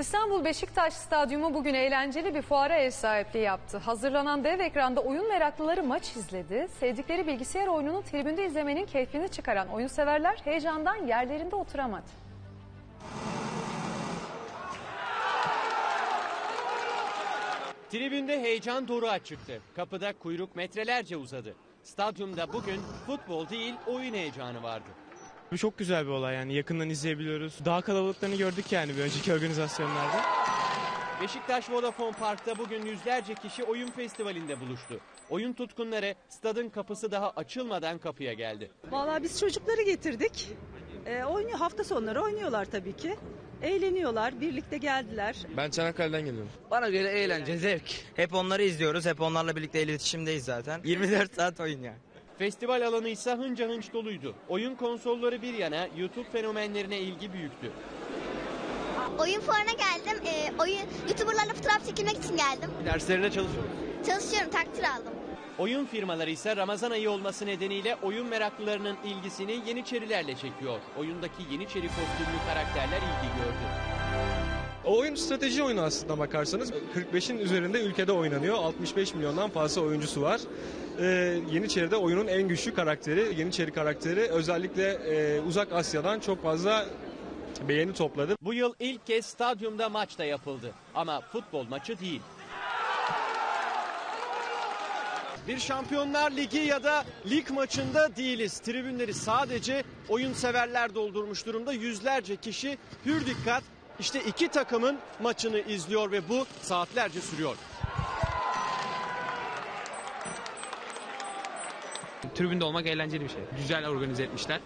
İstanbul Beşiktaş Stadyumu bugün eğlenceli bir fuara ev sahipliği yaptı. Hazırlanan dev ekranda oyun meraklıları maç izledi. Sevdikleri bilgisayar oyununu tribünde izlemenin keyfini çıkaran oyun severler heyecandan yerlerinde oturamadı. Tribünde heyecan doruğa çıktı. Kapıda kuyruk metrelerce uzadı. Stadyumda bugün futbol değil oyun heyecanı vardı. Bu çok güzel bir olay yani yakından izleyebiliyoruz. Daha kalabalıklarını gördük yani bir önceki organizasyonlarda. Beşiktaş Vodafone Park'ta bugün yüzlerce kişi oyun festivalinde buluştu. Oyun tutkunları stadın kapısı daha açılmadan kapıya geldi. Vallahi biz çocukları getirdik. Ee, oynuyor hafta sonları oynuyorlar tabii ki. Eğleniyorlar, birlikte geldiler. Ben Çanakkale'den geliyorum. Bana göre eğlence, zevk. Hep onları izliyoruz. Hep onlarla birlikte iletişimdeyiz zaten. 24 saat oyun yani. Festival alanı ise hınca hınç doluydu. Oyun konsolları bir yana YouTube fenomenlerine ilgi büyüktü. Oyun fuarına geldim. Ee, oyun YouTuber'larla fotoğraf çekilmek için geldim. Derslerine çalışıyor. Çalışıyorum, takdir aldım. Oyun firmaları ise Ramazan ayı olması nedeniyle oyun meraklılarının ilgisini Yeniçerilerle çekiyor. Oyundaki Yeniçeri kostümlü karakterler ilgi gördü. Oyun strateji oyunu aslında bakarsanız. 45'in üzerinde ülkede oynanıyor. 65 milyondan fazla oyuncusu var. Ee, Yeniçeri'de oyunun en güçlü karakteri. Yeniçeri karakteri özellikle e, Uzak Asya'dan çok fazla beğeni topladı. Bu yıl ilk kez stadyumda maç da yapıldı. Ama futbol maçı değil. Bir Şampiyonlar Ligi ya da lig maçında değiliz. Tribünleri sadece oyun severler doldurmuş durumda. Yüzlerce kişi hür dikkat işte iki takımın maçını izliyor ve bu saatlerce sürüyor. Tribünde olmak eğlenceli bir şey. Güzel organize etmişler.